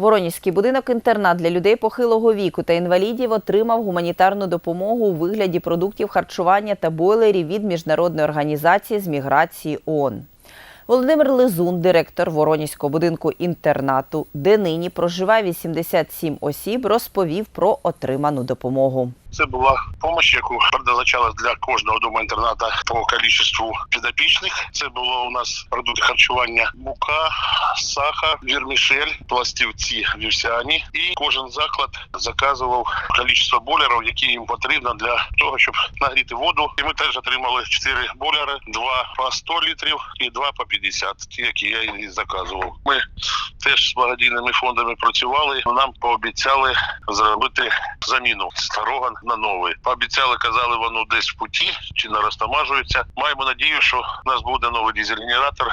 Воронізький будинок-інтернат для людей похилого віку та інвалідів отримав гуманітарну допомогу у вигляді продуктів харчування та бойлерів від міжнародної організації з міграції ООН. Володимир Лизун, директор Воронівського будинку інтернату, де нині проживає 87 осіб, розповів про отриману допомогу. Це була допомога, яку предназначалась для кожного дому інтерната по кількості підопічних. Це було у нас продукти харчування мука, сахар, вірмішель, пластівці вівсяні. І кожен заклад заказував кількість бойлерів, які їм потрібно для того, щоб нагріти воду. І ми теж отримали 4 бойлери, два по 100 літрів і два по 50, ті, які я і заказував. Ми теж з благодійними фондами працювали. Нам пообіцяли зробити заміну старого на новий. Пообіцяли, казали, воно десь в путі чи не розтамажується. Маємо надію, що у нас буде новий дизель-генератор